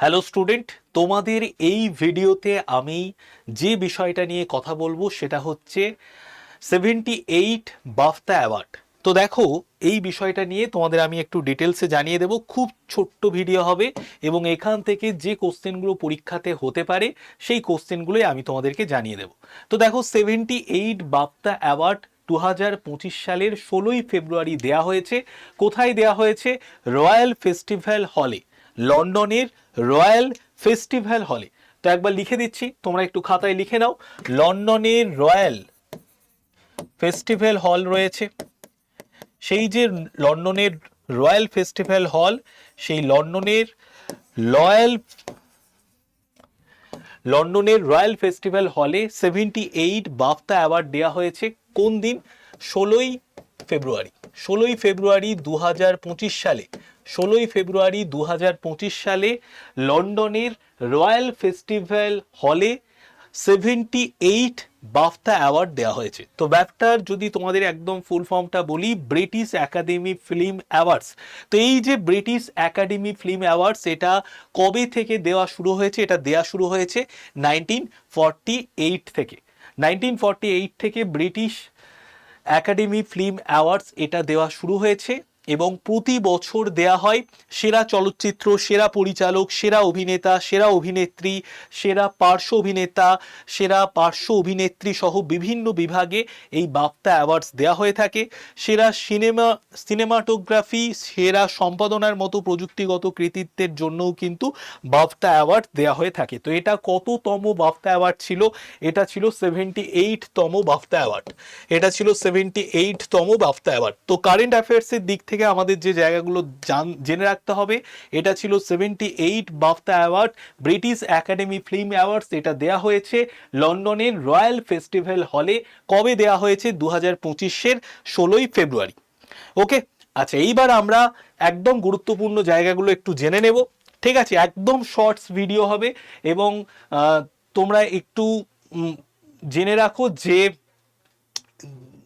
Hello student, তোমাদের এই ভিডিওতে আমি যে বিষয়টা নিয়ে কথা বলব সেটা হচ্ছে সেভেন্টি এইট বাফতা অ্যাওয়ার্ড তো দেখো, এই বিষয়টা নিয়ে তোমাদের আমি একটু ডিটেলসে জানিয়ে দেব। খুব ছোট্ট ভিডিও হবে এবং এখান থেকে যে কোশ্চেনগুলো পরীক্ষাতে হতে পারে, সেই কোশ্চেনগুলোই আমি তোমাদেরকে জানিয়ে দেব। তো দেখো সেভেন্টি এইট বাফতা অ্যাওয়ার্ড দু হাজার পঁচিশ সালের ষোলোই ফেব্রুয়ারি দেয়া হয়েছে। কোথায় দেয়া হয়েছে? রয়্যাল ফেস্টিভ্যাল হলে লন্ডনের রয়্যাল ফেস্টিভ্যাল হলে। তো একবার লিখে দিচ্ছি, তোমরা একটু খাতায় লিখে নাও। লন্ডনের রয়্যাল ফেস্টিভ্যাল হল রয়েছে। সেই যে লন্ডনের রয়্যাল ফেস্টিভ্যাল হল, সেই লন্ডনের রয়্যাল লন্ডনের রয়্যাল ফেস্টিভ্যাল হলে সেভেন্টি এইট বাফতা অ্যাওয়ার্ড দেওয়া হয়েছে। কোন দিন? ষোলোই ফেব্রুয়ারি। ষোলোই ফেব্রুয়ারি দু হাজার পঁচিশ সালে। ষোলোই ফেব্রুয়ারি দু হাজার পঁচিশ সালে লন্ডনের রয়্যাল ফেস্টিভ্যাল হলে সেভেন্টি এইট বাফতা অ্যাওয়ার্ড দেওয়া হয়েছে। তো ব্যাপটার যদি তোমাদের একদম ফুল ফর্মটা বলি, ব্রিটিশ একাডেমি ফিল্ম অ্যাওয়ার্ডস। তো এই যে ব্রিটিশ একাডেমি ফিল্ম অ্যাওয়ার্ডস, এটা কবে থেকে দেওয়া শুরু হয়েছে? এটা দেওয়া শুরু হয়েছে নাইনটিন ফর্টি এইট থেকে। নাইনটিন ফর্টি এইট থেকে ব্রিটিশ একাডেমি ফিল্ম অ্যাওয়ার্ডস এটা দেওয়া শুরু হয়েছে। এবং প্রতি বছর দেয়া হয় সেরা চলচ্চিত্র, সেরা পরিচালক, সেরা অভিনেতা, সেরা অভিনেত্রী, সেরা পার্শ্ব অভিনেতা, সেরা পার্শ্ব অভিনেত্রী সহ বিভিন্ন বিভাগে এই বাপ্তা অ্যাওয়ার্ডস দেওয়া হয়ে থাকে। সেরা সিনেমা, সিনেমাটোগ্রাফি, সেরা সম্পাদনার মতো প্রযুক্তিগত কৃতিত্বের জন্যও কিন্তু বাফতা অ্যাওয়ার্ড দেওয়া হয়ে থাকে। তো এটা কততম বাফতা অ্যাওয়ার্ড ছিল? এটা ছিল সেভেন্টি এইটতম বাফতা অ্যাওয়ার্ড। এটা ছিল সেভেন্টি এইটতম বাফতা অ্যাওয়ার্ড। তো কারেন্ট অ্যাফেয়ার্সের দিক থেকে আমাদের যে জায়গাগুলো জান, জেনে রাখতে হবে, এটা ছিল seventy eight BAFTA award British academy film awards এটা দেয়া হয়েছে লন্ডনের রয়্যাল ফেস্টিভ্যাল হলে কবে দেয়া হয়েছে? দু হাজার পঁচিশের ষোলোই ফেব্রুয়ারি। ওকে আচ্ছা এইবার আমরা একদম গুরুত্বপূর্ণ জায়গাগুলো একটু জেনে নেব। ঠিক আছে, একদম শর্টস ভিডিও হবে এবং তোমরা একটু জেনে রাখো যে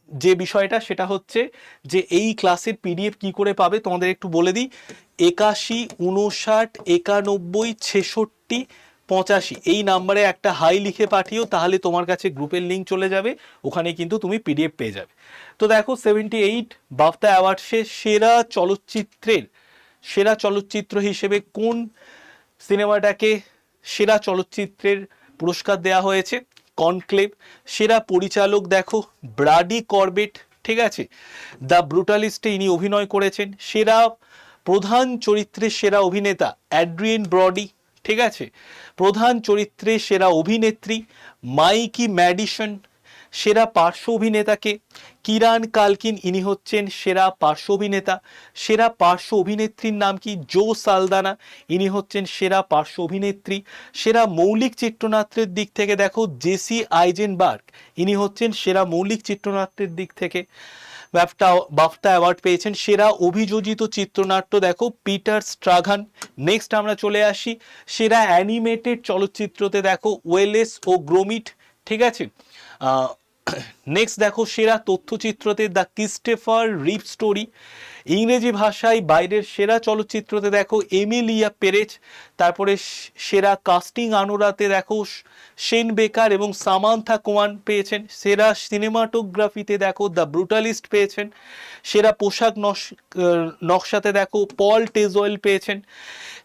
যে বিষয়টা সেটা হচ্ছে যে এই ক্লাসের পিডিএফ কি করে পাবে তোমাদের একটু বলে দিই। একাশি, উনষাট, একানব্বই, ছেষট্টি, পঁচাশি। এই নাম্বারে একটা হাই লিখে পাঠিও, তাহলে তোমার কাছে গ্রুপের লিঙ্ক চলে যাবে। ওখানে কিন্তু তুমি পিডিএফ পেয়ে যাবে। তো দেখো সেভেন্টি এইট বাফতা অ্যাওয়ার্ডসে সেরা চলচ্চিত্রের, সেরা চলচ্চিত্র হিসেবে কোন সিনেমাটাকে সেরা চলচ্চিত্রের পুরস্কার দেওয়া হয়েছে? কনক্লেভ। সেরা পরিচালক দেখো, ব্রাডি করবেট, ঠিক আছে? দ্য ব্রুটালিস্টে ইনি অভিনয় করেছেন। সেরা প্রধান চরিত্রের সেরা অভিনেতা অ্যাড্রিয়েন ব্রডি, ঠিক আছে? প্রধান চরিত্রের সেরা অভিনেত্রী মাইকি ম্যাডিসন সেরা পার্শ্ব অভিনেতাকে। কিরান কালকিন, ইনি হচ্ছেন সেরা পার্শ্ব অভিনেতা। সেরা পার্শ্ব অভিনেত্রীর নাম কি? জো সালদানা। ইনি হচ্ছেন সেরা পার্শ্ব অভিনেত্রী। সেরা মৌলিক চিত্রনাট্যের দিক থেকে দেখো, জেসি আইজেনবার্গ। ইনি হচ্ছেন সেরা মৌলিক চিত্রনাট্যের দিক থেকে। বাফটা বাফটা অ্যাওয়ার্ড পেয়েছেন সেরা অভিযোজিত চিত্রনাট্য, দেখো, পিটার স্ট্রাঘান। নেক্সট আমরা চলে আসি। সেরা অ্যানিমেটেড চলচ্চিত্রতে দেখো, ওয়েলেস ও গ্রোমিট ঠিক আছে? নেক্সট দেখো সেরা তথ্যচিত্রতে দ্য ক্রিস্টেফার রিপ স্টোরি ইংরেজি ভাষায় বাইরের সেরা চলচ্চিত্রতে দেখো এমিলিয়া পেরেজ, তারপরে সেরা কাস্টিং আনোরাতে দেখো সেন বেকার এবং সামান্থা কোয়ান পেয়েছেন, সেরা সিনেমাটোগ্রাফিতে দেখো দ্য ব্রুটালিস্ট পেয়েছেন, সেরা পোশাক নকশাতে দেখো পল টেজওয়েল পেয়েছেন,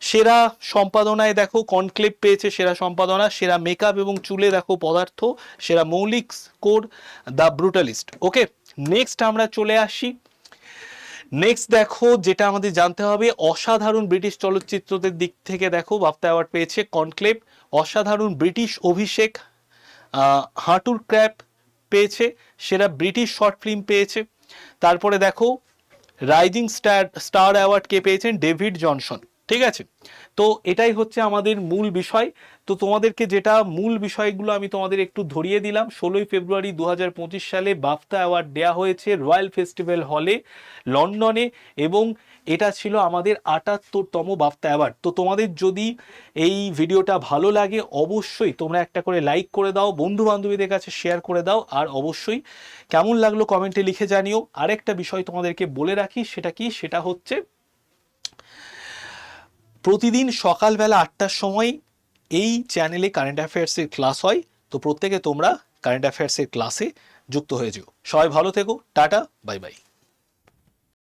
সেরা সম্পাদনায় দেখো কনক্লেভ পেয়েছে, সেরা সম্পাদনা, সেরা মেকআপ এবং চুলে দেখো পদার্থ, সেরা মৌলিক score the brutalist. Okay next আমরা চলে আসি নেক্সট দেখো, যেটা আমাদের জানতে হবে, অসাধারণ ব্রিটিশ চলচ্চিত্রদের দিক থেকে দেখো, বাফতা অ্যাওয়ার্ড পেয়েছে কনক্লেভ অসাধারণ ব্রিটিশ অভিষেক হাঁটুর ক্র্যাপ পেয়েছে, সেরা ব্রিটিশ শর্ট ফিল্ম পেয়েছে। তারপরে দেখো রাইজিং স্টার স্টার অ্যাওয়ার্ড কে পেয়েছেন ডেভিড জনসন ঠিক আছে? তো এটাই হচ্ছে আমাদের মূল বিষয়। তো তোমাদেরকে যেটা মূল বিষয়গুলো আমি তোমাদের একটু ধরিয়ে দিলাম, ষোলোই ফেব্রুয়ারি দু হাজার পঁচিশ সালে বাফতা অ্যাওয়ার্ড দেওয়া হয়েছে রয়্যাল ফেস্টিভ্যাল হলে লন্ডনে এবং এটা ছিল আমাদের আটাত্তরতম বাফতা অ্যাওয়ার্ড। তো তোমাদের যদি এই ভিডিওটা ভালো লাগে অবশ্যই তোমরা একটা করে লাইক করে দাও বন্ধু বান্ধবীদের কাছে শেয়ার করে দাও, আর অবশ্যই কেমন লাগল কমেন্টে লিখে জানিও। আরেকটা বিষয় তোমাদেরকে বলে রাখি, সেটা কি? সেটা হচ্ছে প্রতিদিন সকালবেলা আটটার সময় এই চ্যানেলে কারেন্ট অ্যাফেয়ার্সের ক্লাস হয়। তো প্রত্যেকে তোমরা কারেন্ট অ্যাফেয়ার্সের ক্লাসে যুক্ত হয়ে যেও। সবাই ভালো থেকো। Tata bye bye